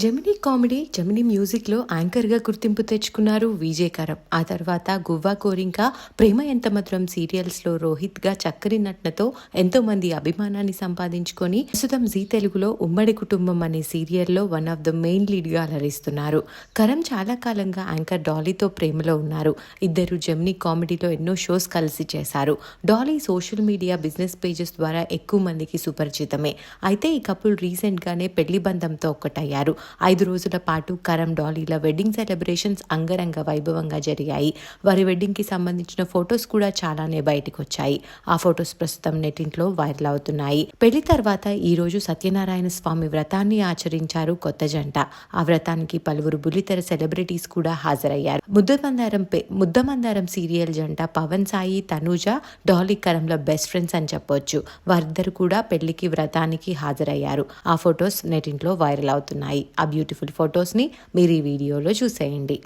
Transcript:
జమినీ comedy జమినీ మ్యూజిక్లో యాంకర్గా గుర్తింపు తెచ్చుకున్నారు విజయ్ కరం ఆ తర్వాత గువ్వా కోరింక ప్రేమ ఎంత మధురం సీరియల్స్లో రోహిత్గా చక్కరి నటనతో ఎంతో మంది అభిమానాన్ని సంపాదించుకొని ప్రస్తుతం జీ తెలుగులో ఉమ్మడి కుటుంబం అనే సీరియల్లో వన్ ఆఫ్ ద మెయిన్ లీడ్గా అలరిస్తున్నారు. కరం చాలా కాలంగా యాంకర్ డాలీతో ప్రేమలో ఉన్నారు. ఇద్దరు జమినీ కామెడీలో ఎన్నో షోస్ కలిసి చేశారు. Dolly social media business pages ద్వారా ఎక్కువ మందికి సుపరిచితమే. అయితే ఈ కపుల్ రీసెంట్గానే పెళ్ళి బంధంతో ఒక్కటయ్యారు. ఐదు రోజుల పాటు కరం డాలీల వెడ్డింగ్ సెలబ్రేషన్స్ అంగరంగ వైభవంగా జరిగాయి. వారి వెడ్డింగ్కి సంబంధించిన ఫొటోస్ కూడా చాలానే బయటకు వచ్చాయి ఆ ఫొటోస్ ప్రస్తుతం నెట్టింట్లో వైరల్ అవుతున్నాయి. పెళ్ళి తర్వాత ఈ రోజు సత్యనారాయణ స్వామి వ్రతాన్ని ఆచరించారు కొత్త జంట. ఆ వ్రతానికి పలువురు బుల్లితెర సెలబ్రిటీస్ కూడా హాజరయ్యారు. ముద్దమందారం ముద్దమందారం సీరియల్ జంట పవన్ సాయి తనూజ డాలీ కరంల బెస్ట్ ఫ్రెండ్స్ అని చెప్పొచ్చు. వారిద్దరు కూడా పెళ్ళికి వ్రతానికి హాజరయ్యారు. ఆ ఫొటోస్ నెటింట్లో వైరల్ అవుతున్నాయి. ఆ బ్యూటిఫుల్ ఫొటోస్ని మీరు ఈ వీడియోలో చూసేయండి.